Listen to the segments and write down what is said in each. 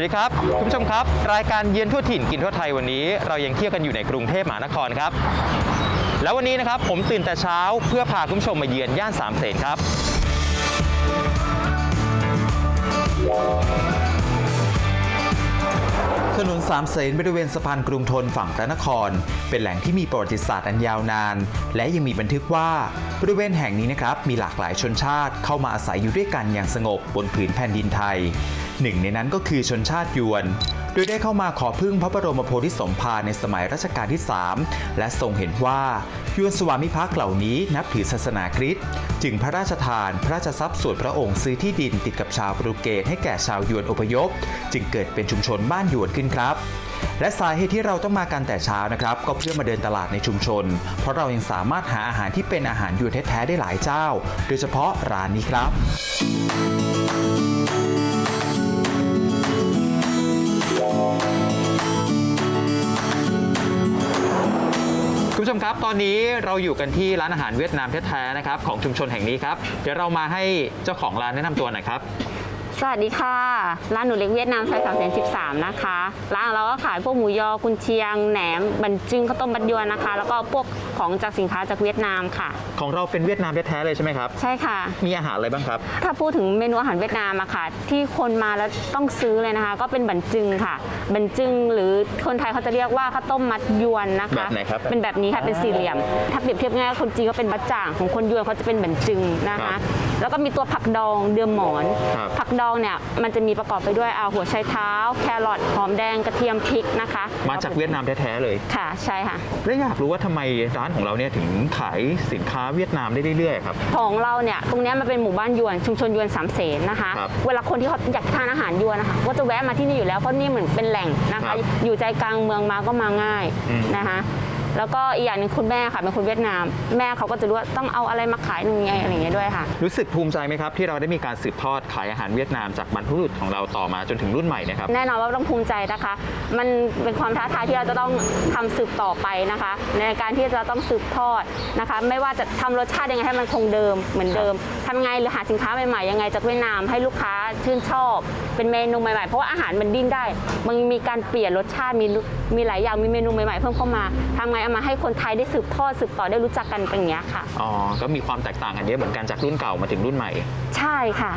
วัสดีครับคุณผู้ชมครับ รายการเยือนทั่วถิ่นกินทั่วไทยวันนี้ เรายังเที่ยวกันอยู่ในกรุงเทพมหานครครับ แล้ววันนี้นะครับผมตื่นแต่เช้าเพื่อพาคุณผู้ชมมาเยือนย่านสามเสนครับ ถนนสามเสนบริเวณสะพานกรุงทนฝั่งพระนคร เป็นแหล่งที่มีประวัติศาสตร์อันยาวนาน และยังมีบันทึกว่าบริเวณแห่งนี้นะครับมีหลากหลายชนชาติเข้ามาอาศัยอยู่ด้วยกันอย่างสงบบนผืนแผ่นดินไทย หนึ่งในนั้นก็คือชนชาติยวน โดยได้เข้ามาขอพึ่งพระบรมโพธิสมภารในสมัยรัชกาลที่ 3 และทรงเห็นว่ายวนสวามิภักดิ์เหล่านี้นับถือศาสนาคริสต์จึงพระราชทานพระราชทรัพย์ส่วนพระองค์ซื้อที่ดินติดกับชาวโปรตุเกสให้แก่ชาวยวนอพยพ จึงเกิดเป็นชุมชนบ้านยวนขึ้นครับและสาเหตุที่เราต้องมากันแต่เช้านะครับ ก็เพื่อมาเดินตลาดในชุมชน เพราะเรายังสามารถหาอาหารที่เป็นอาหารยวนแท้ๆได้หลายเจ้า โดยเฉพาะร้านนี้ครับ คุณผู้ชมครับ ตอนนี้เราอยู่กันที่ร้านอาหารเวียดนามแท้ๆนะครับของชุมชนแห่งนี้ครับ เดี๋ยวเรามาให้เจ้าของร้านแนะนำตัวหน่อยครับ สวัสดีค่ะ ร้านหนูเล็กเวียดนามซอยสามแสนสิบสามนะคะ ร้านของเราก็ขายพวกหมูยอกุนเชียงแหนมบันจึงข้าวต้มบัดยวนนะคะ แล้วก็พวกของจากสินค้าจากเวียดนามค่ะ ของเราเป็นเวียดนามแท้ๆเลยใช่ไหมครับ ใช่ค่ะ มีอาหารอะไรบ้างครับ ถ้าพูดถึงเมนูอาหารเวียดนามอะค่ะ ที่คนมาแล้วต้องซื้อเลยนะคะ ก็เป็นบันจึงค่ะ บันจึงหรือคนไทยเขาจะเรียกว่าข้าวต้มมัดยวนนะคะ แบบไหนครับ เป็นแบบนี้ค่ะเป็นสี่เหลี่ยม ถ้าเปรียบเทียบง่ายๆคนจีนก็เป็นบัดจ่างของคนยวนเขาจะเป็นบันจึงนะครัคะ บ แล้วก็มีตัวผักดองเดือมหมอน ครับ ผักดองเนี่ยมันจะมีประกอบไปด้วยอ่าหัวไชเท้า แครอทหอมแดงกระเทียมพริกนะคะมาจากเวียดนามแท้ๆเลย ค่ะใช่ค่ะ แล้วอยากรู้ว่าทำไมร้านของเราเนี่ยถึงขายสินค้าเวียดนามได้เรื่อยๆครับ ของเราเนี่ยตรงเนี้ยมันเป็นหมู่บ้านยวนชุมชนยวนสามเสนนะคะ ครับเวลาคนที่เขาอยากทานอาหารยวนนะคะก็จะแวะมาที่นี่อยู่แล้วเพราะนี่เหมือนเป็นแหล่งนะครัคะ บอยู่ใจกลางเมืองมาก็มาง่ายอืม นะคะ แล้วก็อีกอย่างหนึ่งคุณแม่ค่ะเป็นคนเวียดนาม แม่เขาก็จะรู้ว่าต้องเอาอะไรมาขายยังไงอะไรอย่างเงี้ยด้วยค่ะ รู้สึกภูมิใจไหมครับ ที่เราได้มีการสืบทอดขายอาหารเวียดนามจากบรรพบุรุษของเราต่อมาจนถึงรุ่นใหม่เนะครับแน่นอนว่าต้องภูมิใจนะคะ มันเป็นความท้าทายที่เราจะต้องทำสืบต่อไปนะคะ ในการที่จะต้องสืบทอดนะคะ ไม่ว่าจะทำรสชาติยังไงให้มันคงเดิมเหมือนเดิมทำยังไงหรือหาสินค้าใหม่ๆยังไงจากเวียดนามให้ลูกค้าชื่นชอบ เป็นเมนูใหม่ๆ เพราะว่าอาหารมันดิ้นได้ มันมีการเปลี่ยนรสชาติมีลุมีหลายอย่างมีเมนูใหม่ๆ เพิ่มเข้ามาทำไงเอามาให้คนไทยได้สืบทอดสืบต่อได้รู้จักกันเป็นอย่างเงี้ยค่ะ อ๋อ ก็มีความแตกต่างกันเยอะเหมือนกันจากรุ่นเก่ามาถึงรุ่นใหม่ ใช่ค่ะ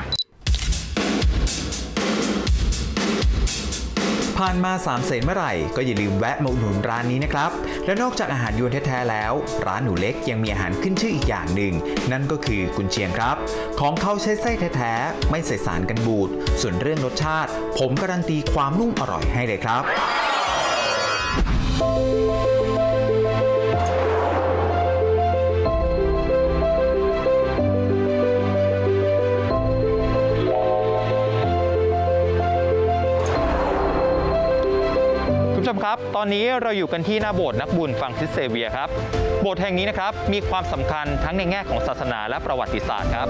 ผ่านมา3ามเสนเมื่อไหร่ ก็อย่าลืมแวะมาอุดหนุนร้านนี้นะครับ และนอกจากอาหารยวนแท้ๆแล้ว ร้านหนูเล็กยังมีอาหารขึ้นชื่ออีกอย่างหนึ่ง นั่นก็คือกุนเชียงครับ ของเขาใช้ไส้แท้ๆไม่ใส่สารกันบูด ส่วนเรื่องรสชาติ ผมการันตีความนุ่มอร่อยให้เลยครับคุ ผู้ชมครับ ตอนนี้เราอยู่กันที่หน้าโบสถ์นักบุญฟังซิสเซเวียครับ โบสถ์แห่งนี้นะครับมีความสำคัญทั้งในแง่ของศาสนาและประวัติศาสตร์ครับ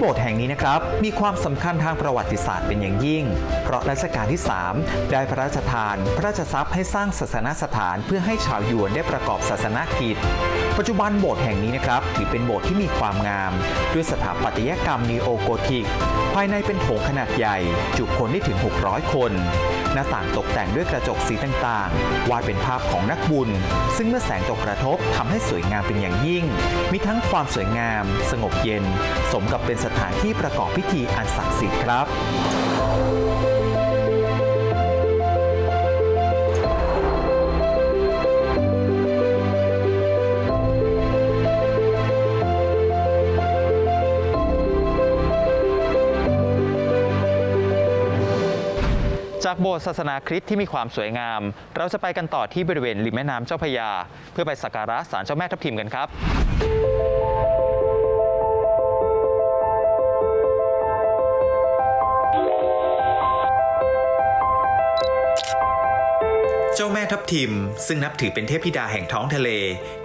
โบสถ์แห่งนี้นะครับ มีความสำคัญทางประวัติศาสตร์เป็นอย่างยิ่ง เพราะรัชกาลที่ 3 ได้พระราชทาน พระราชทรัพย์ให้สร้างศาสนสถานเพื่อให้ชาวยวนได้ประกอบศาสนกิจ ปัจจุบันโบสถ์แห่งนี้นะครับ ถือเป็นโบสถ์ที่มีความงาม ด้วยสถาปัตยกรรมนีโอโกธิก ภายในเป็นโถงขนาดใหญ่ จุคนได้ถึง 600 คน หน้าต่างตกแต่งด้วยกระจกสีต่างๆ วาดเป็นภาพของนักบุญ ซึ่งเมื่อแสงตกกระทบทำให้สวยงามเป็นอย่างยิ่ง มีทั้งความสวยงาม สงบเย็น สมกับเป็นสถานที่ประกอบพิธีอันศักดิ์สิทธิ์ครับ จากโบสถ์ศาสนาคริสต์ที่มีความสวยงาม เราจะไปกันต่อที่บริเวณริมแม่น้ำเจ้าพรยา เพื่อไปสักการะศาลเจ้าแม่ทับทิมกันครับเจ้าแม่ทับทิม ซึ่งนับถือเป็นเทพธิดาแห่งท้องทะเล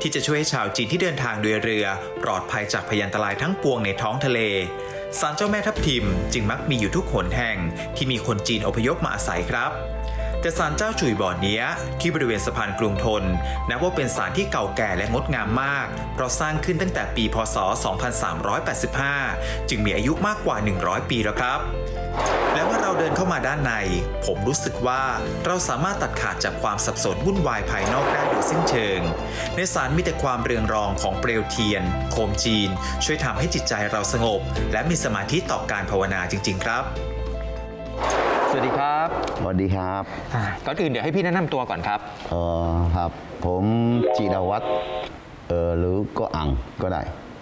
ที่จะช่วยให้ชาวจีนที่เดินทางโดยเรือ ปลอดภัยจากพยันตรายทั้งปวงในท้องทะเล ศาลเจ้าแม่ทับทิมจึงมักมีอยู่ทุกหนแห่งที่มีคนจีนอพยพมาอาศัยครับ แต่ศาลเจ้าจุยบ่อเนี้ยที่บริเวณสะพานกรุงทนนับว่าเป็นศาลที่เก่าแก่และงดงามมาก เพราะสร้างขึ้นตั้งแต่ปีพศ 2385 จึงมีอายุมากกว่า 100 ปีแล้วครับ และเมื่อเราเดินเข้ามาด้านใน ผมรู้สึกว่าเราสามารถตัดขาดจากความสับสนวุ่นวายภายนอกได้โดยสิ้นเชิง ในศาลมีแต่ความเรืองรองของเปลวเทียน โคมจีน ช่วยทำให้จิตใจเราสงบ และมีสมาธิต่อการภาวนาจริง ๆ ครับ วัสดีครับสวัสดีครับอ่าก่อนอื่นเดี๋ยวให้พี่แนะนำตัวก่อนครับ เอ่อครับ ผมจิรวัตรเอ่อหรือก็อังก็ได้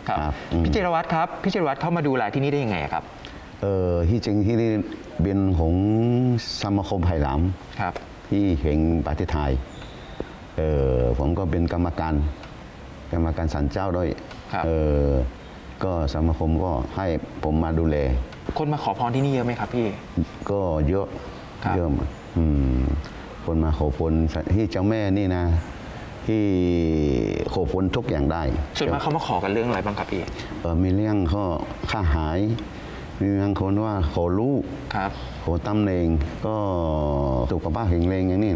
ครับ อืมพี่จิรวัตรครับ พี่จิรวัตรเข้ามาดูแลที่นี่ได้ยังไงครับ เอ่อที่จริงที่นี่เป็นของสมาคมไผ่หลามครับ ที่แห่งประเทศไทยเอ่อผมก็เป็นกรรมการ กรรมการศาลเจ้าด้วยครับ เอ่อก็สมาคมก็ให้ผมมาดูแล คนมาขอพรที่นี่เยอะไหมครับพี่ ก็เยอะครับ เยอะมากอืมคนมาขอพรที่เจ้าแม่นี่นะ ที่ขอพรทุกอย่างได้ส่วนมากเขามาขอกันเรื่องอะไรบ้างครับพี่เอ่อมีเรื่องข้อค่าหาย มีบางคนว่าขอลูก ครับขอตำแหน่งก็สุขภาพแข็งแรงอย่างนี้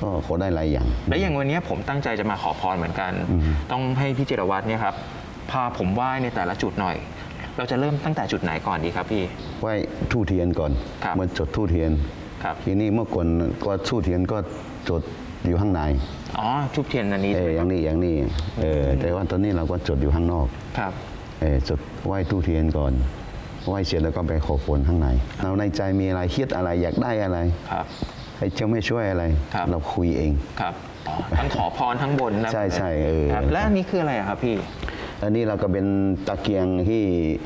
ก็ขอได้หลายอย่าง และอย่างวันนี้ผมตั้งใจจะมาขอพรเหมือนกัน อืมต้องให้พี่จิรวัตรเนี่ยครับพาผมไหว้ในแต่ละจุดหน่อย เราจะเริ่มตั้งแต่จุดไหนก่อนดีครับพี่ ไหว้ทู่เทียนก่อนครับ มาจดทู่เทียน ครับทีนี้เมื่อก่อนก็ทู่เทียนก็จดอยู่ข้างในอ๋อทุบเทียนอันนี้เอใช่อไหมอครัย่าบงนี้อย่างนี้เออแต่ว่าตอนนี้เราก็จดอยู่ข้างนอกครับ เออจดไหว้ทู่เทียนก่อนไหว้เสร็จแล้วก็ไปขอฝนข้างในเราในใจมีอะไรคิดอะไรอยากได้อะไรครับ ให้เจ้าไม่ช่วยอะไร ครับ เราคุยเอง ครับอ๋อทั้งขอพรทั้งบนนะใช่ใช่เออ ครับและอันนี้คืออะไรอะครับพี่ อันนี้เราก็เป็นตะเกียงที่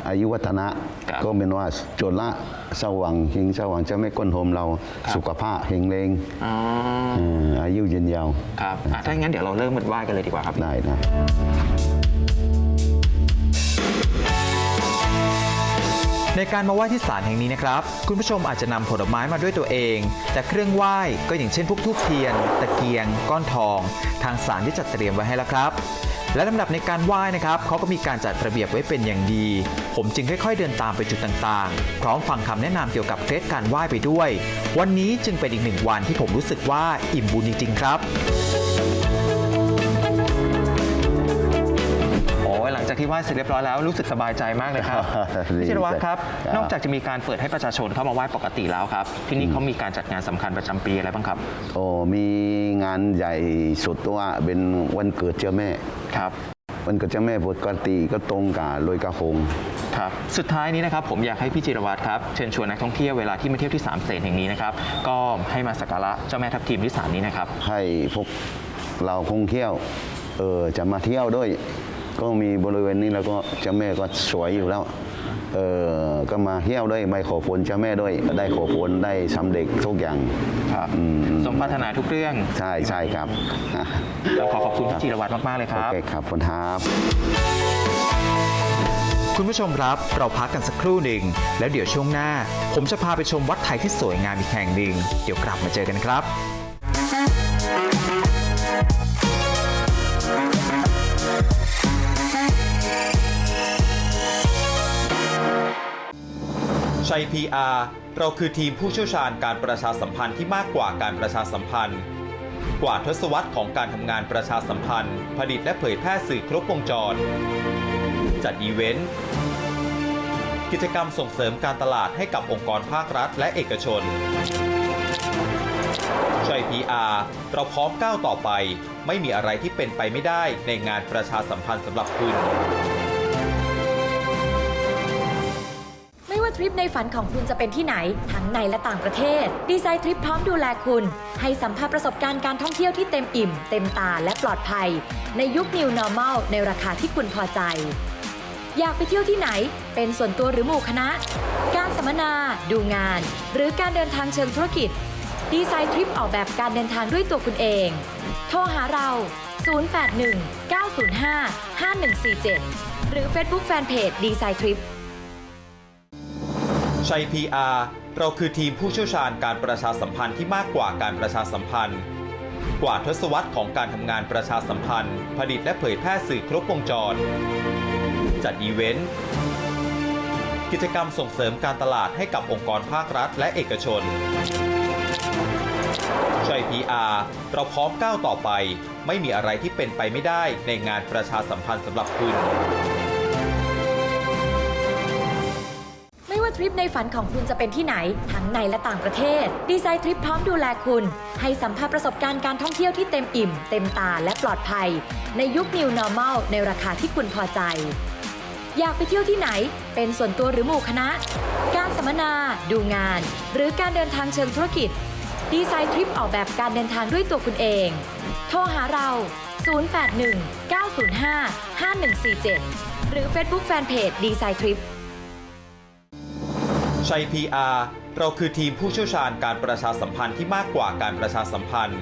อายุวัฒนะ ครับก็เป็นว่าจุดละสว่างหิงสว่างจะไม่ก้นโฮมเราครับ สุขภาพแข็งแรงอ๋อเอ่ออายุยืนยาวครับอะถ้าอย่างนั้นเดี๋ยวเราเริ่มกันไหว้กันเลยดีกว่าครับ ได้นะ ในการมาไหว้ที่ศาลแห่งนี้นะครับ คุณผู้ชมอาจจะนำผลไม้มาด้วยตัวเอง แต่เครื่องไหว้ก็อย่างเช่นพวกทูบเทียน ตะเกียง ก้อนทอง ทางศาลที่จัดเตรียมไว้ให้แล้วครับ และลำดับในการไหว้นะครับเขาก็มีการจัดระเบียบไว้เป็นอย่างดี ผมจึงค่อยๆ เดินตามไปจุดต่างๆ พร้อมฟังคำแนะนำเกี่ยวกับเคล็ดการไหว้ไปด้วย วันนี้จึงเป็นอีกหนึ่งวันที่ผมรู้สึกว่าอิ่มบุญจริงๆ ครับ โอ้ยหลังจากที่ไหว้เสร็จเรียบร้อยแล้วรู้สึกสบายใจมากเลยครับดีพี่จิรวัตรครับครับนอกจากจะมีการเปิดให้ประชาชนเข้ามาไหว้ปกติแล้วครับที่นี่เขามีการจัดงานสำคัญประจำปีอะไรบ้างครับโอ้มีงานใหญ่สุดว่าเป็นวันเกิดเจ้าแม่ครับวันเกิดเจ้าแม่ปกติก็ตรงกับลอยกระหงครับสุดท้ายนี้นะครับผมอยากให้พี่จิรวัตรครับเชิญชวนนักท่องเที่ยวเวลาที่มาเที่ยวที่สามเสนแห่งนี้นะครับก็ให้มาสักการะเจ้าแม่ทับทิมที่ศาลนี้นะครับให้พวกเราคงเที่ยวเออจะมาเที่ยวด้วย ก็มีบริเวณนี้แล้วก็เจ้าแม่ก็สวยอยู่แล้วเออก็มาเที่ยวด้วยไปขอพรเจ้าแม่ด้วย ได้ขอพรได้สำเร็จทุกอย่างครับอืมสมปรารถนาทุกเรื่องใช่ใช่ครับเราขอขอบคุณพี่จิรวัตรมากๆเลยคโอรับเคครับคุณครับคุณผู้ชมครับเราพักกันสักครู่หนึ่ง แล้วเดี๋ยวช่วงหน้า ผมจะพาไปชมวัดไทยที่สวยงามอีกแห่งหนึ่ง เดี๋ยวกลับมาเจอกันครับ ชัย PR เราคือทีมผู้เชี่ยวชาญการประชาสัมพันธ์ที่มากกว่าการประชาสัมพันธ์ กว่าทศวรรษของการทำงานประชาสัมพันธ์ ผลิตและเผยแพร่สื่อครบวงจร จัดอีเวนต์ กิจกรรมส่งเสริมการตลาดให้กับองค์กรภาครัฐและเอกชน ชัย PR เราพร้อมก้าวต่อไป ไม่มีอะไรที่เป็นไปไม่ได้ในงานประชาสัมพันธ์สำหรับคุณ ทริปในฝันของคุณจะเป็นที่ไหน ทั้งในและต่างประเทศ ดีไซน์ทริปพร้อมดูแลคุณ ให้สัมผัสประสบการณ์การท่องเที่ยวที่เต็มอิ่ม เต็มตาและปลอดภัย ในยุค New Normal ในราคาที่คุณพอใจ อยากไปเที่ยวที่ไหน เป็นส่วนตัวหรือหมู่คณะ การสัมมนา ดูงาน หรือการเดินทางเชิงธุรกิจ ดีไซน์ทริปออกแบบการเดินทางด้วยตัวคุณเอง โทรหาเรา 081 905 5147 หรือ Facebook Fanpage ดีไซน์ทริป ชัย PR เราคือทีมผู้เชี่ยวชาญการประชาสัมพันธ์ที่มากกว่าการประชาสัมพันธ์ กว่าทศวรรษของการทำงานประชาสัมพันธ์ ผลิตและเผยแพร่สื่อครบวงจร จัดอีเวนต์ กิจกรรมส่งเสริมการตลาดให้กับองค์กรภาครัฐและเอกชน ชัย PR เราพร้อมก้าวต่อไป ไม่มีอะไรที่เป็นไปไม่ได้ในงานประชาสัมพันธ์สำหรับคุณ ทริปในฝันของคุณจะเป็นที่ไหน ทั้งในและต่างประเทศ ดีไซน์ทริปพร้อมดูแลคุณ ให้สัมผัสประสบการณ์การท่องเที่ยวที่เต็มอิ่ม เต็มตาและปลอดภัย ในยุค New Normal ในราคาที่คุณพอใจ อยากไปเที่ยวที่ไหน เป็นส่วนตัวหรือหมู่คณะ การสัมมนา ดูงาน หรือการเดินทางเชิงธุรกิจ ดีไซน์ทริปออกแบบการเดินทางด้วยตัวคุณเอง โทรหาเรา 081 905 5147 หรือ Facebook Fanpage ดีไซน์ทริป ชัย PR เราคือทีมผู้เชี่ยวชาญการประชาสัมพันธ์ที่มากกว่าการประชาสัมพันธ์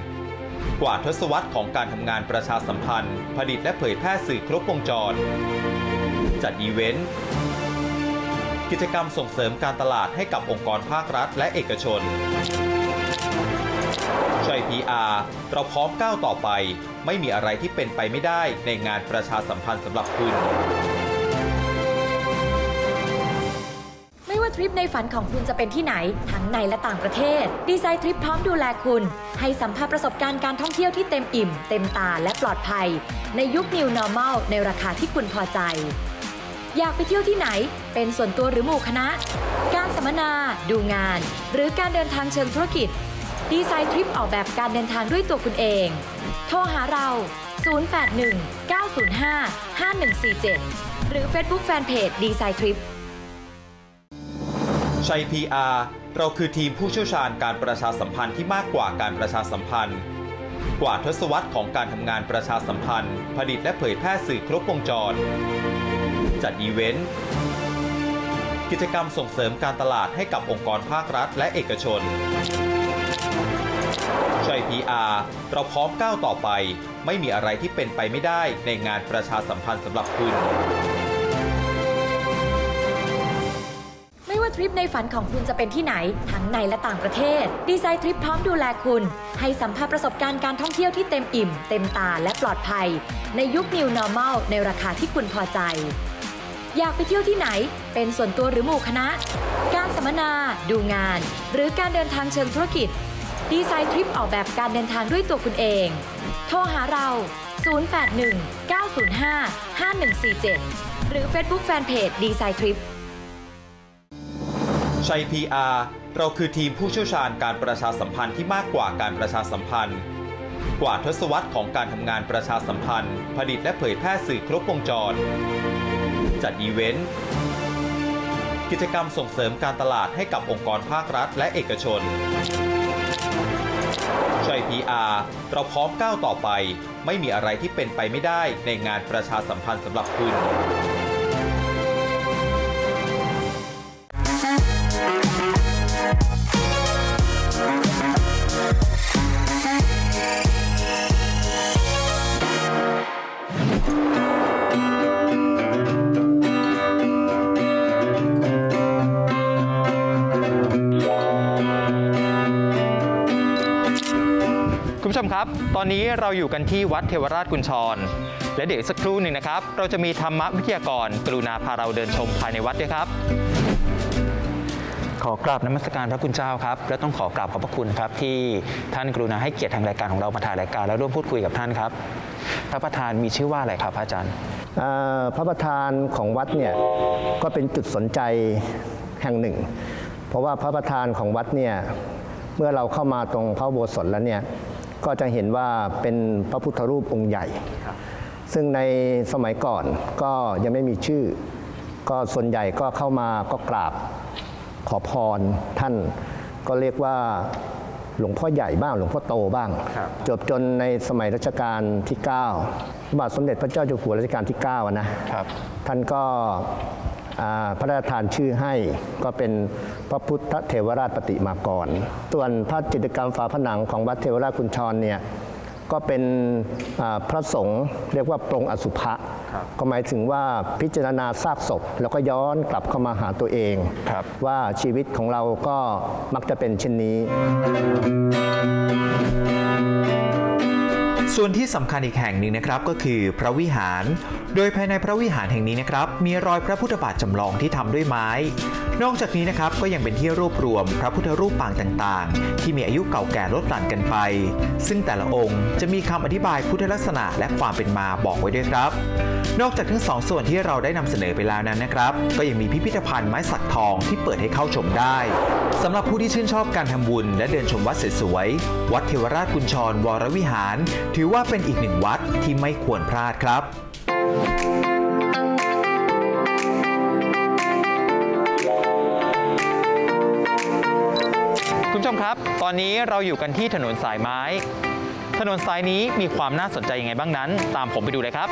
กว่าทศวรรษของการทำงานประชาสัมพันธ์ ผลิตและเผยแพร่สื่อครบวงจร จัดอีเวนต์ กิจกรรมส่งเสริมการตลาดให้กับองค์กรภาครัฐและเอกชน ชัย PR เราพร้อมก้าวต่อไป ไม่มีอะไรที่เป็นไปไม่ได้ในงานประชาสัมพันธ์สำหรับคุณ ทริปในฝันของคุณจะเป็นที่ไหน ทั้งในและต่างประเทศ ดีไซน์ทริปพร้อมดูแลคุณ ให้สัมผัสประสบการณ์การท่องเที่ยวที่เต็มอิ่ม เต็มตาและปลอดภัย ในยุค New Normal ในราคาที่คุณพอใจ อยากไปเที่ยวที่ไหน เป็นส่วนตัวหรือหมู่คณะ การสัมมนา ดูงาน หรือการเดินทางเชิงธุรกิจ ดีไซน์ทริปออกแบบการเดินทางด้วยตัวคุณเอง โทรหาเรา 081 905 5147 หรือ Facebook Fanpage ดีไซน์ทริป ชัย PR เราคือทีมผู้เชี่ยวชาญการประชาสัมพันธ์ที่มากกว่าการประชาสัมพันธ์ กว่าทศวรรษของการทำงานประชาสัมพันธ์ ผลิตและเผยแพร่สื่อครบวงจร จัดอีเวนต์ กิจกรรมส่งเสริมการตลาดให้กับองค์กรภาครัฐและเอกชน ชัย PR เราพร้อมก้าวต่อไป ไม่มีอะไรที่เป็นไปไม่ได้ในงานประชาสัมพันธ์สำหรับคุณ ทริปในฝันของคุณจะเป็นที่ไหน ทั้งในและต่างประเทศ ดีไซน์ทริปพร้อมดูแลคุณ ให้สัมผัสประสบการณ์การท่องเที่ยวที่เต็มอิ่ม เต็มตาและปลอดภัย ในยุค New Normal ในราคาที่คุณพอใจ อยากไปเที่ยวที่ไหน เป็นส่วนตัวหรือหมู่คณะ การสัมมนา ดูงาน หรือการเดินทางเชิงธุรกิจ ดีไซน์ทริปออกแบบการเดินทางด้วยตัวคุณเอง โทรหาเรา 081 905 5147 หรือ Facebook Fanpage ดีไซน์ทริป ชัย PR เราคือทีมผู้เชี่ยวชาญการประชาสัมพันธ์ที่มากกว่าการประชาสัมพันธ์ กว่าทศวรรษของการทำงานประชาสัมพันธ์ ผลิตและเผยแพร่สื่อครบวงจร จัดอีเวนต์ กิจกรรมส่งเสริมการตลาดให้กับองค์กรภาครัฐและเอกชน ชัย PR เราพร้อมก้าวต่อไป ไม่มีอะไรที่เป็นไปไม่ได้ในงานประชาสัมพันธ์สำหรับคุณ ตอนนี้เราอยู่กันที่วัดเทวราชกุญชร และเดี๋ยวสักครู่หนึ่งนะครับ เราจะมีธรรมวิทยากร กรุณาพาเราเดินชมภายในวัดด้วยครับ ขอกราบนมัสการพระคุณเจ้าครับ และต้องขอกราบขอบพระคุณครับ ที่ท่านกรุณาให้เกียรติทางรายการของเรามาถ่ายรายการ และร่วมพูดคุยกับท่านครับ พระประธานมีชื่อว่าอะไรครับพระอาจารย์อ่าพระประธานของวัดเนี่ยก็เป็นจุดสนใจแห่งหนึ่ง เพราะว่าพระประธานของวัดเนี่ยเมื่อเราเข้ามาตรงพระอุโบสถแล้วเนี่ย ก็จะเห็นว่าเป็นพระพุทธรูปองค์ใหญ่ ซึ่งในสมัยก่อนก็ยังไม่มีชื่อ ก็ส่วนใหญ่ก็เข้ามาก็กราบขอพรท่านก็เรียกว่าหลวงพ่อใหญ่บ้างหลวงพ่อโตบ้างครับจบจนในสมัยรัชกาลที่9พระบาทสมเด็จพระเจ้าอยู่หัวรัชกาลที่9อะนะครับท่านก็อ่า พระราชทานชื่อให้ก็เป็นพระพุทธเทวราชปฏิมากร ส่วนพระจิตรกรรมฝาผนังของวัดเทวราชกุญชรเนี่ยก็เป็นอ่าพระสงฆ์เรียกว่าปรงอสุภะก็หมายถึงว่าพิจารณาซากศพ แล้วก็ย้อนกลับเข้ามาหาตัวเองครับว่าชีวิตของเราก็มักจะเป็นเช่นนี้ ส่วนที่สำคัญอีกแห่งหนึ่งนะครับก็คือพระวิหาร โดยภายในพระวิหารแห่งนี้นะครับ มีรอยพระพุทธบาทจำลองที่ทำด้วยไม้ นอกจากนี้นะครับก็ยังเป็นที่รวบรวมพระพุทธรูปปางต่างๆ ที่มีอายุเก่าแก่ลดหลั่นกันไป ซึ่งแต่ละองค์จะมีคำอธิบายพุทธลักษณะและความเป็นมาบอกไว้ด้วยครับ นอกจากทั้งสองส่วนที่เราได้นำเสนอไปแล้วนั้นนะครับ ก็ยังมีพิพิธภัณฑ์ไม้สักทองที่เปิดให้เข้าชมได้สำหรับผู้ที่ชื่นชอบการทำบุญและเดินชมวัดสวยๆวัดเทวราชกุญชรวรวิหาร ถือว่าเป็นอีกหนึ่งวัดที่ไม่ควรพลาดครับ คุณผู้ชมครับ ตอนนี้เราอยู่กันที่ถนนสายไม้ ถนนสายนี้มีความน่าสนใจยังไงบ้างนั้น ตามผมไปดูเลยครับ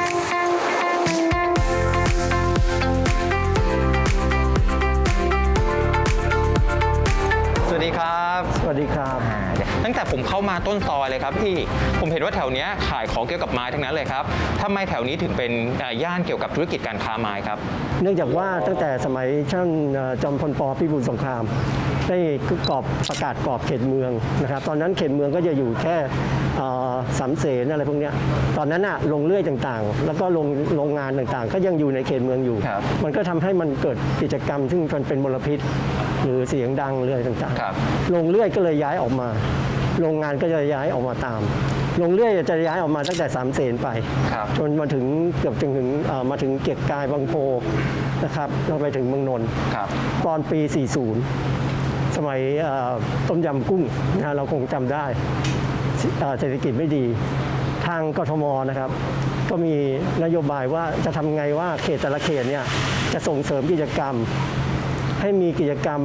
สวัสดีครับ สวัสดีครับ อ่าตั้งแต่ผมเข้ามาต้นซอยเลยครับพี่ผมเห็นว่าแถวเนี้ยขายของเกี่ยวกับไม้ทั้งนั้นเลยครับทำไมแถวนี้ถึงเป็นอ่าย่านเกี่ยวกับธุรกิจการค้าไม้ครับ เนื่องจากว่าตั้งแต่สมัยท่านเอ่อจอมพลปพิบูลสงคราม ได้กรอบประกาศกรอบเขตเมืองนะครับ ตอนนั้นเขตเมืองก็จะอยู่แค่เอ่อสามเสนอะไรพวกเนี้ยตอนนั้นอะลงเลื่อยต่างๆ แล้วก็ลงโรงงานต่างๆ ก็ยังอยู่ในเขตเมืองอยู่ครับมันก็ทำให้มันเกิดกิจกรรมซึ่งมันเป็นมลพิษ หรือเสียงดังเรื่อยต่างครับๆลงเลื่อยก็เลยย้ายออกมา โรงงานก็จะย้ายออกมาตามลงเลื่อยจะย้ายออกมาตั้งแต่สามเสนไป ครับ จนมาถึงเกือบถึงถึงเอ่อมาถึงเกียรติกายบางโพนะครับเราไปถึงเมืองนนท์ ครับ ตอนปี 40 สมัยเอ่อต้มยำกุ้งนะฮะเราคงจำได้เอ่อเศรษฐกิจไม่ดี ทางกทมนะครับ ก็มีนโยบายว่าจะทำไงว่าเขตแต่ละเขตเนี่ยจะส่งเสริมกิจกรรม ให้มีกิจกรรม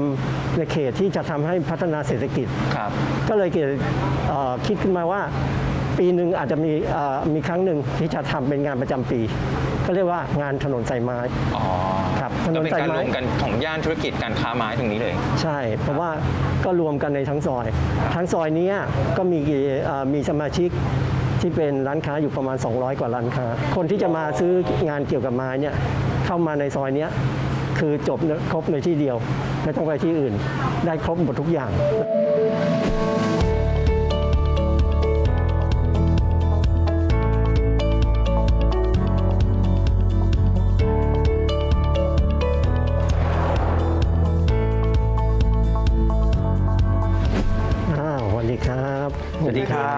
ในเขตที่จะทำให้พัฒนาเศรษฐกิจครับก็เลยเกิดเอ่อคิดขึ้นมาว่า ปีหนึ่งอาจจะมีเอ่อมีครั้งหนึ่งที่จะทำเป็นงานประจำปีก็เรียกว่างานถนนสายไม้อ๋อครับถนก็นเป็นสายการไม้รวมกันของย่านธุรกิจการค้าไม้ตรงนี้เลย ใช่ เพราะว่าก็รวมกันในทั้งซอย ทั้งซอยเนี้ยก็มีกี่เอ่อมีสมาชิกที่เป็นร้านค้าอยู่ประมาณ 200 กว่าร้านค้า คนที่จะมาซื้องานเกี่ยวกับไม้เนี่ยเข้ามาในซอยเนี้ย คือจบครบในที่เดียว ไม่ต้องไปที่อื่น ได้ครบหมดทุกอย่างอ้าวสวัสดีครับสวัสดีครั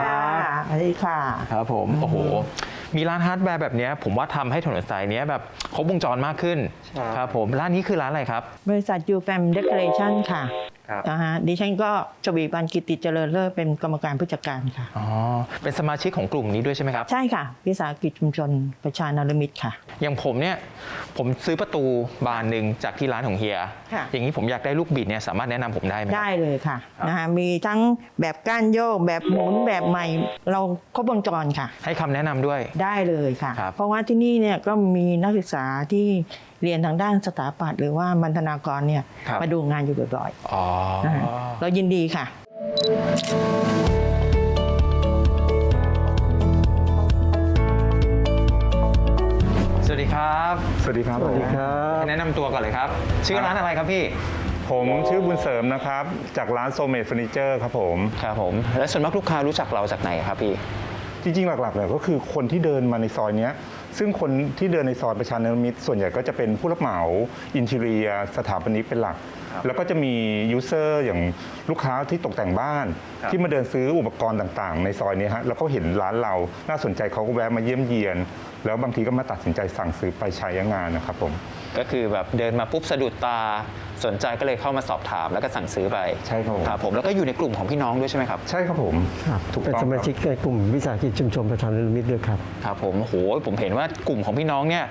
บ สวัสดีค่ะ ครับผม โอ้โห มีร้านฮาร์ดแวร์แบบเนี้ยผมว่าทำให้ถนนสายเนี้ยแบบ ครบวงจรมากขึ้นครับผมร้านนี้คือร้านอะไรครับ บริษัทยูแฟมเดคอเรชันค่ะครับ นะฮะดิฉันก็ชวีบันกิติเจริญเลิศเป็นกรรมการผู้จัดการค่ะ อ๋อ เป็นสมาชิกของกลุ่มนี้ด้วยใช่ไหมครับ ใช่ค่ะ วิสาหกิจชุมชนประชานรมิตรค่ะ อย่างผมเนี่ย ผมซื้อประตูบานหนึ่งจากที่ร้านของเฮีย ค่ะ อย่างนี้ผมอยากได้ลูกบิดเนี่ยสามารถแนะนำผมได้ไหมครับ ได้เลยค่ะนะฮะมีทั้งแบบก้านโยกแบบหมุนแบบใหม่ เราครบวงจรค่ะ ให้คำแนะนำด้วย ได้เลยค่ะ ครับเพราะว่าที่นี่เนี่ยก็มีนักศึกษาที่ เรียนทางด้านสถาปัตย์หรือว่าบรรณาธิการเนี่ยครับมาดูงานอยู่บ่อยอ๋อๆนะฮะเรายินดีค่ะ สวัสดีครับ สวัสดีครับ สวัสดีครับ แนะนำตัวก่อนเลยครับ ชื่อร้านอะไรครับพี่ ผมชื่อบุญเสริมนะครับ จากร้านโซเมดเฟอร์นิเจอร์ครับผม ครับผม และส่วนมากลูกค้ารู้จักเราจากไหนครับพี่ จริงๆ หลักๆเลยก็คือคนที่เดินมาในซอยเนี้ย ซึ่งคนที่เดินในซอยประชาเนรมิตรส่วนใหญ่ก็จะเป็นผู้รับเหมา อินเท i รีย สถาปนิกเป็นหลัก แล้วก็จะมียูเซอร์อย่างลูกค้าที่ตกแต่งบ้าน ที่มาเดินซื้ออุปกรณ์ต่างๆ ในซอยเนี้ยฮะแล้วเขาเห็นร้านเราน่าสนใจเขาก็แวะมาเยี่ยมเยียน แล้วบางทีก็มาตัดสินใจสั่งซื้อไปใช้งานนะครับผม ก็คือแบบเดินมาปุ๊บสะดุดตาสนใจก็เลยเข้ามาสอบถามแล้วก็สั่งซื้อไปใช่ครับผมครับผมแล้วก็อยู่ในกลุ่มของพี่น้องด้วยใช่ไหมครับ ใช่ครับผมครับถูกเป็นต้องสมาครับชิกในกลุ่มวิสาหกิจชุมชนประชานิมิตรด้วยครับ ครับผมโอ้โหผมเห็นว่ากลุ่มของพี่น้องเนี่ย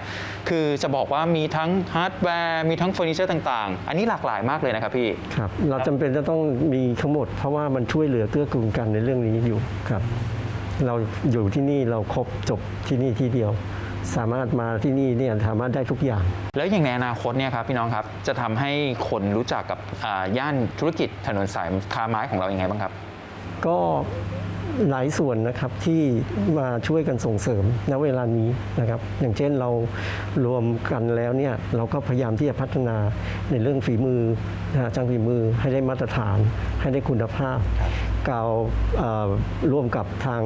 คือจะบอกว่ามีทั้งฮาร์ดแวร์มีทั้งเฟอร์นิเจอร์ต่างๆ อันนี้หลากหลายมากเลยนะครับพี่ ครับ เราจำเป็นจะต้องมีทั้งหมด เพราะว่ามันช่วยเหลือเกื้อกูลกันในเรื่องนี้อยู่ครับ เราอยู่ที่นี่เราครบจบที่นี่ที่เดียว สามารถมาที่นี่เนี่ยสามารถได้ทุกอย่าง แล้วอย่างในอนาคตเนี่ยครับพี่น้องครับจะทำให้คนรู้จักกับอ่าย่านธุรกิจถนนสายค้าไม้ของเรายัางไงบ้างครับ ก็หลายส่วนนะครับที่มาช่วยกันส่งเสริมณเวลานี้นะครับอย่างเช่นเรารวมกันแล้วเนี่ยเราก็พยายามที่จะพัฒนาในเรื่องฝีมือนะฮะช่างฝีมือให้ได้มาตรฐานให้ได้คุณภาพกล่าวเอ่อร่วมกับทาง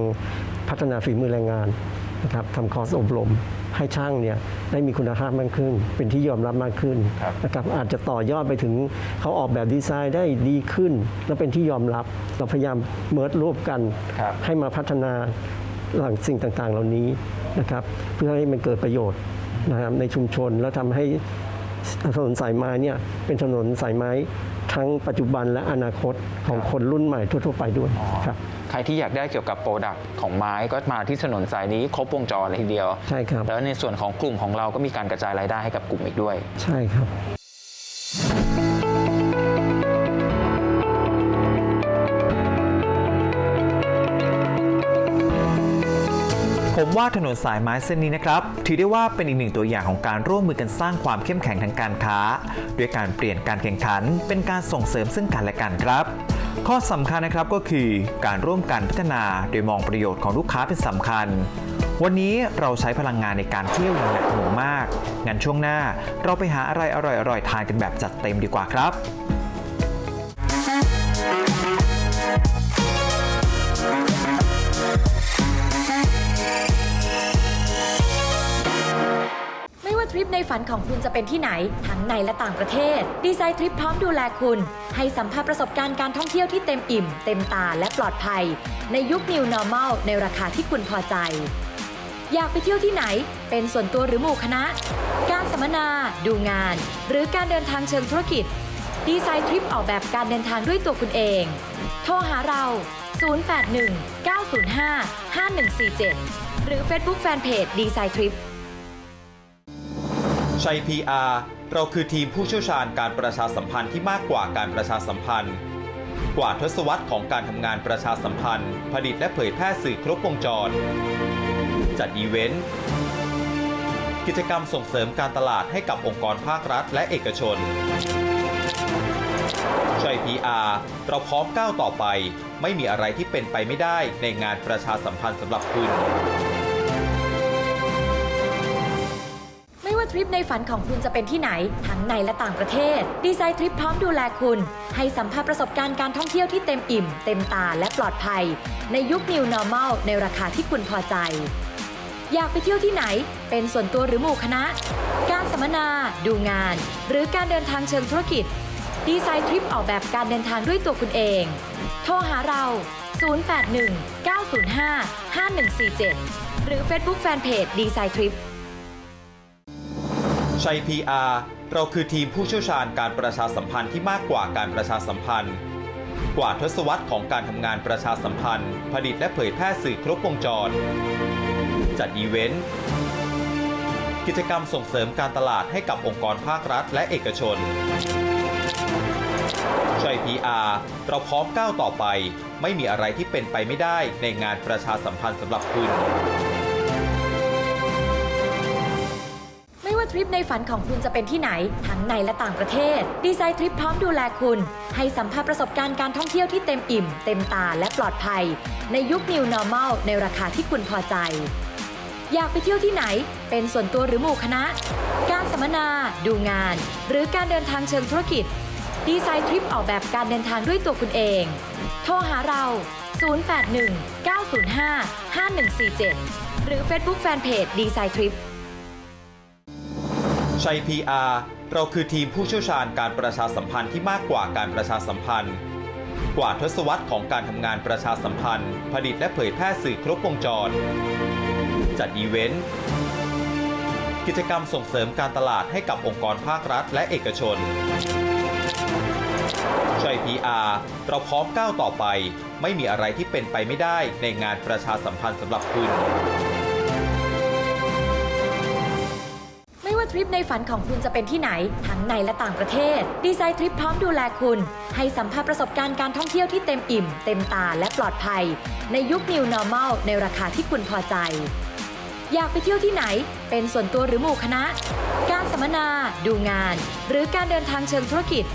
พัฒนาฝีมือแรงงาน นะครับทำคอร์สอบรม ให้ช่างเนี่ยได้มีคุณภาพมากขึ้น เป็นที่ยอมรับมากขึ้นนะครับอาจจะต่อยอดไปถึงเขาออกแบบดีไซน์ได้ดีขึ้น และเป็นที่ยอมรับเราพยายามเมิร์รวบกันให้มาพัฒนาหลังสิ่งต่างๆ เหล่านี้นะครับเพื่อให้มันเกิดประโยชน์นะครับในชุมชนแล้วทำให้ ถนนสายไม้เนี่ยเป็นถนนสายไม้ทั้งปัจจุบันและอนาคตของคนรุ่นใหม่ทั่ว ๆ ไปด้วยครับใครที่อยากได้เกี่ยวกับโปรดักต์ของไม้ก็มาที่ถนนสายนี้ครบวงจรเลยทีเดียว ใช่ครับ แล้วในส่วนของกลุ่มของเราก็มีการกระจายรายได้ให้กับกลุ่มอีกด้วย ใช่ครับ ผมว่าถนนสายไม้เส้นนี้นะครับ ถือได้ว่าเป็นอีกหนึ่งตัวอย่างของการร่วมมือกันสร้างความเข้มแข็งทางการค้า ด้วยการเปลี่ยนการแข่งขัน เป็นการส่งเสริมซึ่งกันและกันครับข้อสำคัญนะครับก็คือการร่วมกันพัฒนาโดยมองประโยชน์ของลูกค้าเป็นสำคัญ วันนี้เราใช้พลังงานในการเที่ยวอย่างหนักหน่วงมาก งั้นช่วงหน้าเราไปหาอะไรอร่อยๆทานกันแบบจัดเต็มดีกว่าครับ ในฝันของคุณจะเป็นที่ไหน ทั้งในและต่างประเทศ ดีไซน์ทริปพร้อมดูแลคุณ ให้สัมผัสประสบการณ์การท่องเที่ยวที่เต็มอิ่ม เต็มตาและปลอดภัย ในยุค New Normal ในราคาที่คุณพอใจอยากไปเที่ยวที่ไหน เป็นส่วนตัวหรือหมู่คณะ การสัมมนา ดูงาน หรือการเดินทางเชิงธุรกิจ ดีไซน์ทริปออกแบบการเดินทางด้วยตัวคุณเอง โทรหาเรา 081 905 5147 หรือ Facebook Fanpage ดีไซน์ทริป ชัย PR เราคือทีมผู้เชี่ยวชาญการประชาสัมพันธ์ที่มากกว่าการประชาสัมพันธ์ กว่าทศวรรษของการทำงานประชาสัมพันธ์ ผลิตและเผยแพร่สื่อครบวงจร จัดอีเวนต์ กิจกรรมส่งเสริมการตลาดให้กับองค์กรภาครัฐและเอกชนชัย PR เราพร้อมก้าวต่อไป ไม่มีอะไรที่เป็นไปไม่ได้ในงานประชาสัมพันธ์สำหรับคุณ ทริปในฝันของคุณจะเป็นที่ไหน ทั้งในและต่างประเทศ ดีไซน์ทริปพร้อมดูแลคุณ ให้สัมผัสประสบการณ์การท่องเที่ยวที่เต็มอิ่ม เต็มตาและปลอดภัย ในยุค New Normal ในราคาที่คุณพอใจ อยากไปเที่ยวที่ไหน เป็นส่วนตัวหรือหมู่คณะ การสัมมนา ดูงาน หรือการเดินทางเชิงธุรกิจ ดีไซน์ทริปออกแบบการเดินทางด้วยตัวคุณเอง โทรหาเรา 081 905 5147 หรือ Facebook Fanpage ดีไซน์ทริป ชัย PR เราคือทีมผู้เชี่ยวชาญการประชาสัมพันธ์ที่มากกว่าการประชาสัมพันธ์ กว่าทศวรรษของการทำงานประชาสัมพันธ์ ผลิตและเผยแพร่สื่อครบวงจร จัดอีเวนต์ กิจกรรมส่งเสริมการตลาดให้กับองค์กรภาครัฐและเอกชนชัย PR เราพร้อมก้าวต่อไป ไม่มีอะไรที่เป็นไปไม่ได้ในงานประชาสัมพันธ์สำหรับคุณ ทริปในฝันของคุณจะเป็นที่ไหน ทั้งในและต่างประเทศ ดีไซน์ทริปพร้อมดูแลคุณ ให้สัมผัสประสบการณ์การท่องเที่ยวที่เต็มอิ่ม เต็มตาและปลอดภัย ในยุค New Normal ในราคาที่คุณพอใจ อยากไปเที่ยวที่ไหน เป็นส่วนตัวหรือหมู่คณะ การสัมมนา ดูงาน หรือการเดินทางเชิงธุรกิจ ดีไซน์ทริปออกแบบการเดินทางด้วยตัวคุณเอง โทรหาเรา 081 905 5147 หรือ Facebook Fanpage ดีไซน์ทริป ชัย PR เราคือทีมผู้เชี่ยวชาญการประชาสัมพันธ์ที่มากกว่าการประชาสัมพันธ์ กว่าทศวรรษของการทำงานประชาสัมพันธ์ ผลิตและเผยแพร่สื่อครบวงจร จัดอีเวนต์ กิจกรรมส่งเสริมการตลาดให้กับองค์กรภาครัฐและเอกชนชัย PR เราพร้อมก้าวต่อไป ไม่มีอะไรที่เป็นไปไม่ได้ในงานประชาสัมพันธ์สำหรับคุณ ทริปในฝันของคุณจะเป็นที่ไหน ทั้งในและต่างประเทศ ดีไซน์ทริปพร้อมดูแลคุณ ให้สัมผัสประสบการณ์การท่องเที่ยวที่เต็มอิ่ม เต็มตาและปลอดภัย ในยุค New Normal ในราคาที่คุณพอใจ อยากไปเที่ยวที่ไหน เป็นส่วนตัวหรือหมู่คณะ การสัมมนา ดูงาน หรือการเดินทางเชิงธุรกิจ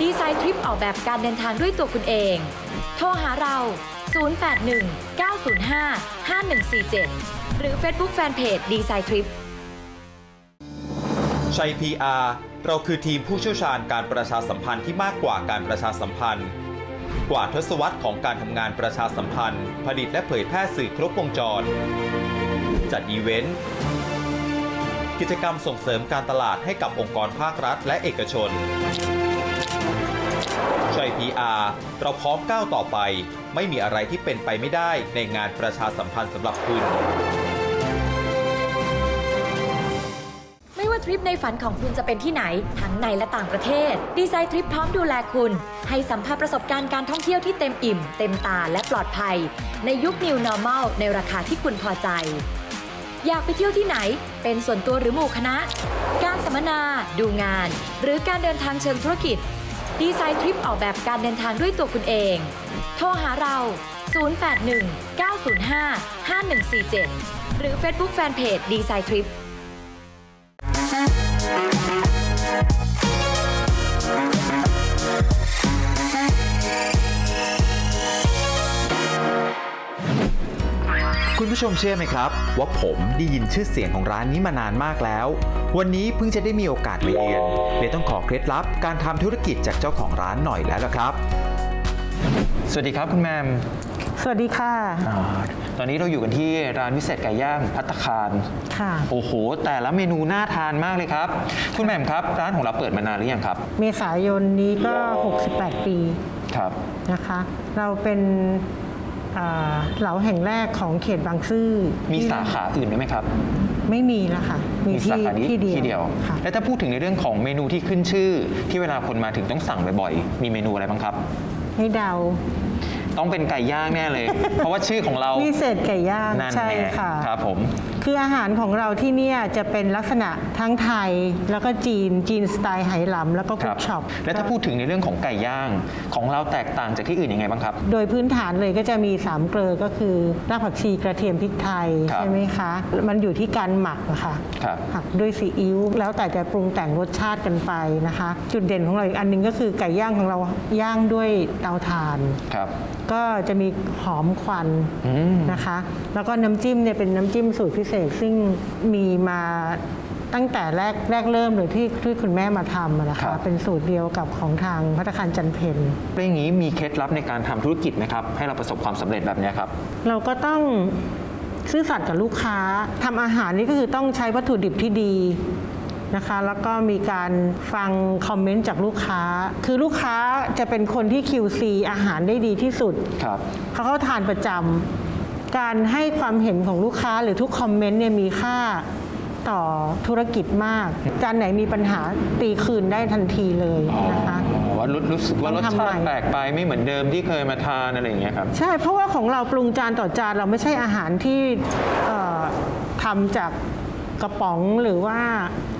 ดีไซน์ทริปออกแบบการเดินทางด้วยตัวคุณเอง โทรหาเรา 081 905 5147 หรือ Facebook Fanpage ดีไซน์ทริป ชัย PR เราคือทีมผู้เชี่ยวชาญการประชาสัมพันธ์ที่มากกว่าการประชาสัมพันธ์ กว่าทศวรรษของการทำงานประชาสัมพันธ์ ผลิตและเผยแพร่สื่อครบวงจร จัดอีเวนต์ กิจกรรมส่งเสริมการตลาดให้กับองค์กรภาครัฐและเอกชนช่วย PR เราพร้อมก้าวต่อไป ไม่มีอะไรที่เป็นไปไม่ได้ในงานประชาสัมพันธ์สำหรับคุณ ทริปในฝันของคุณจะเป็นที่ไหน ทั้งในและต่างประเทศ ดีไซน์ทริปพร้อมดูแลคุณ ให้สัมผัสประสบการณ์การท่องเที่ยวที่เต็มอิ่ม เต็มตาและปลอดภัย ในยุค New Normal ในราคาที่คุณพอใจ อยากไปเที่ยวที่ไหน เป็นส่วนตัวหรือหมู่คณะ การสัมมนา ดูงาน หรือการเดินทางเชิงธุรกิจ ดีไซน์ทริปออกแบบการเดินทางด้วยตัวคุณเอง โทรหาเรา 081 905 5147 หรือ Facebook Fanpage ดีไซน์ทริป คุณผู้ชมเชื่อไหมครับ ว่าผมได้ยินชื่อเสียงของร้านนี้มานานมากแล้ว วันนี้เพิ่งจะได้มีโอกาสมาเยือนเลยต้องขอเคล็ดลับการทำธุรกิจจากเจ้าของร้านหน่อยแล้วล่ะครับ สวัสดีครับคุณแมมสวัสดีค่ะอา ตอนนี้เราอยู่กันที่ร้านวิเศษไก่ย่างพัตตาคารค่ะ โอ้โห แต่ละเมนูน่าทานมากเลยครับ คุณแหม่มครับ ร้านของเราเปิดมานานหรือยังครับ เมษายนนี้ก็ 68 ปีครับนะคะ เราเป็นอ่าเหลาแห่งแรกของเขตบางซื่อ มีที่สาขาอื่นด้วยไหมครับ ไม่มีแล้วค่ะ มีสาที่ขานี้ที่เดียวที่เดียวค่ะแล้วถ้าพูดถึงในเรื่องของเมนูที่ขึ้นชื่อ ที่เวลาคนมาถึงต้องสั่งบ่อยๆ มีเมนูอะไรบ้างครับ ให้เดา ต้องเป็นไก่ย่างแน่เลย เพราะว่าชื่อของเรามีเศษไก่ย่างนั่นใช่แน่ค่ะ ครับผม คืออาหารของเราที่เนี่ยจะเป็นลักษณะทั้งไทยแล้วก็จีนจีนสไตล์ไหหลำแล้วก็คคุรักช็อปแล้วถ้าพูดถึงในเรื่องของไก่ย่าง ของเราแตกต่างจากที่อื่นยังไงบ้างครับ โดยพื้นฐานเลยก็จะมีสามเกลือก็คือรากผักชีกระเทียมพริกไทยครับใช่ไหมคะ มันอยู่ที่การหมักอะค่ะครับหมักด้วยซีอิ๊วแล้วแต่จะปรุงแต่งรสชาติกันไปนะคะ จุดเด่นของเราอีกอันหนึงก็คือไก่ย่างของเราย่างด้วยเตาถ่านครับก็จะมีหอมควันอืมนะคะ แล้วก็น้ำจิ้มเนี่ยเป็นน้ำจิ้มสูตรพิเศษซึ่งมีมาตั้งแต่แรกแรกเริ่มเลยที่ที่คุณแม่มาทำอะนะครัคะ บ เป็นสูตรเดียวกับของทางพัตตาคารจันเพน แล้วอย่างนี้มีเคล็ดลับในการทำธุรกิจไหมครับ ให้เราประสบความสำเร็จแบบเนี้ยครับ เราก็ต้องซื่อสัตย์กับลูกค้าทำอาหารนี่ก็คือต้องใช้วัตถุดิบที่ดีนะคะ แล้วก็มีการฟังคอมเมนต์จากลูกค้า คือลูกค้าจะเป็นคนที่ QC อาหารได้ดีที่สุด ครับเพราะเขาทานประจำ การให้ความเห็นของลูกค้าหรือทุกคอมเมนต์เนี่ยมีค่าต่อธุรกิจมาก จานไหนมีปัญหาตีคืนได้ทันทีเลยนะคะ อ๋อว่ารู้รู้สึกว่ารสต้องทำชาใหม่ติแปลกไปไม่เหมือนเดิมที่เคยมาทานอะไรอย่างเงี้ยครับ ใช่เพราะว่าของเราปรุงจานต่อจานเราไม่ใช่อาหารที่เอ่อทำจาก กระป๋องหรือว่า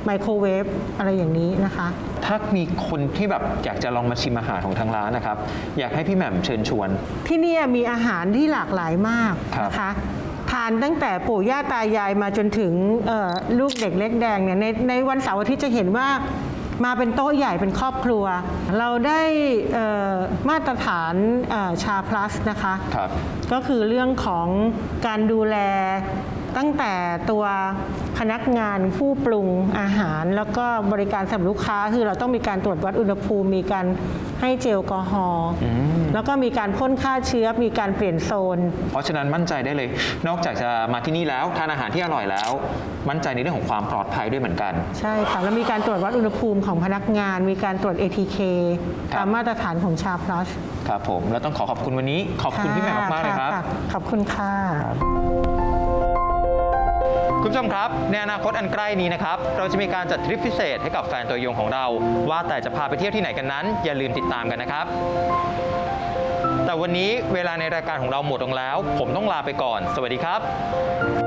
ไมโครเวฟอะไรอย่างนี้นะคะ ถ้ามีคนที่แบบอยากจะลองมาชิมอาหารของทางร้านนะครับ อยากให้พี่แหม่มเชิญชวน ที่เนี่ยมีอาหารที่หลากหลายมากครับนะคะทานตั้งแต่ปู่ย่าตายายมาจนถึงเอ่อลูกเด็กเล็กแดงเนี่ยในในวันเสาร์อาทิตย์จะเห็นว่ามาเป็นโต๊ะใหญ่เป็นครอบครัว เราได้เอ่อมาตรฐานเอ่อชาพลัสนะคะครับก็คือเรื่องของการดูแล ตั้งแต่ตัวพนักงานผู้ปรุงอาหาร แล้วก็บริการสำหรับลูกค้าคือเราต้องมีการตรวจวัดอุณหภูมิมีการให้เจลแอลกอฮอล์แล้วก็มีการพ่นฆ่าเชื้อมีการเปลี่ยนโซน เพราะฉะนั้นมั่นใจได้เลย นอกจากจะมาที่นี่แล้วทานอาหารที่อร่อยแล้ว มั่นใจในเรื่องของความปลอดภัยด้วยเหมือนกัน ใช่ค่ะแล้วมีการตรวจวัดอุณหภูมิของพนักงาน มีการตรวจ ATK ครับ ตามมาตรฐานของชาพลัสครับผมแล้วต้องขอขอบคุณวันนี้ ขอบคุณพี่แหม่มมากๆเลยครับะขอบคุณค่ะ คุณผู้ชมครับ ในอนาคตอันใกล้นี้นะครับ เราจะมีการจัดทริปพิเศษให้กับแฟนตัวยงของเรา ว่าแต่จะพาไปเที่ยวที่ไหนกันนั้น อย่าลืมติดตามกันนะครับ แต่วันนี้เวลาในรายการของเราหมดลงแล้ว ผมต้องลาไปก่อน สวัสดีครับ